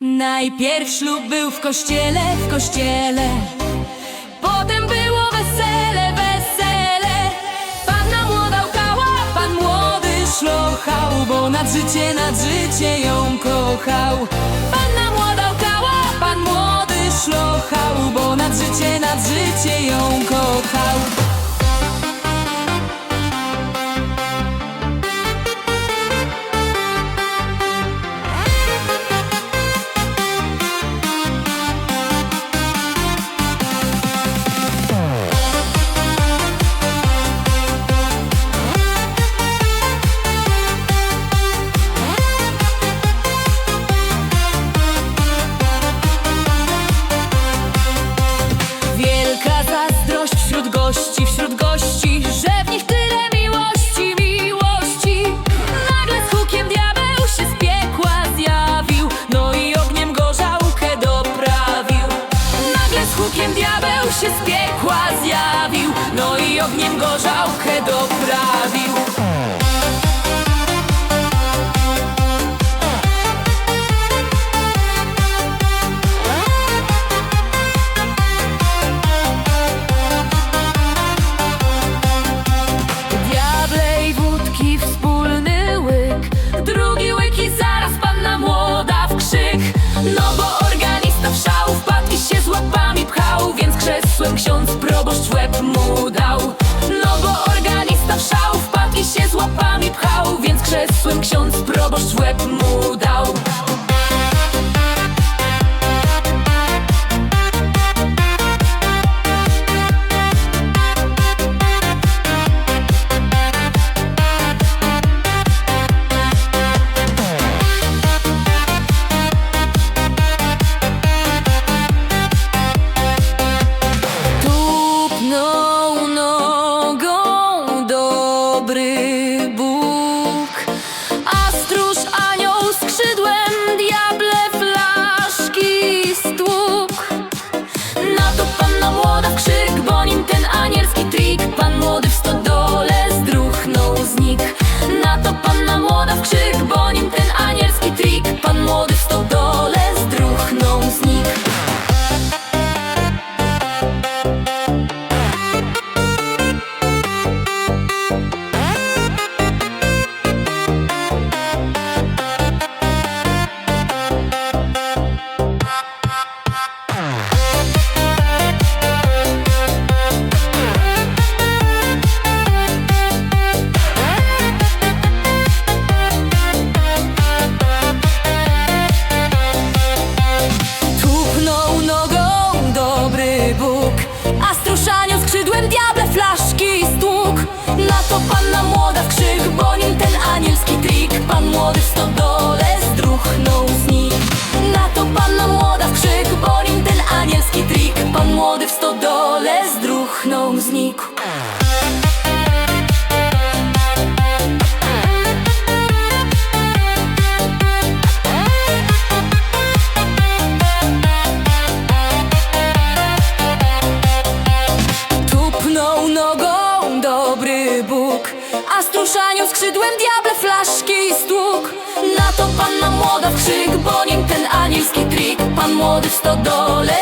Najpierw ślub był w kościele, w kościele. Potem było wesele, wesele. Panna młoda łkała, pan młody szlochał Bo nad życie, nad życie ją kochał. Panna młoda łkała, pan młody szlochał Bo nad życie, nad życie ją kochał hukiem diabeł się z piekła zjawił No i ogniem gorzałkę doprawił Ksiądz proboszcz łeb mu dał. No bo organista w szał wpadł i się z łapami pchał. Więc krzesłem ksiądz skrzydłem diable flaszki stuk Na to panna młoda w krzyk Bo nim ten anielski trik. Pan młody w stodole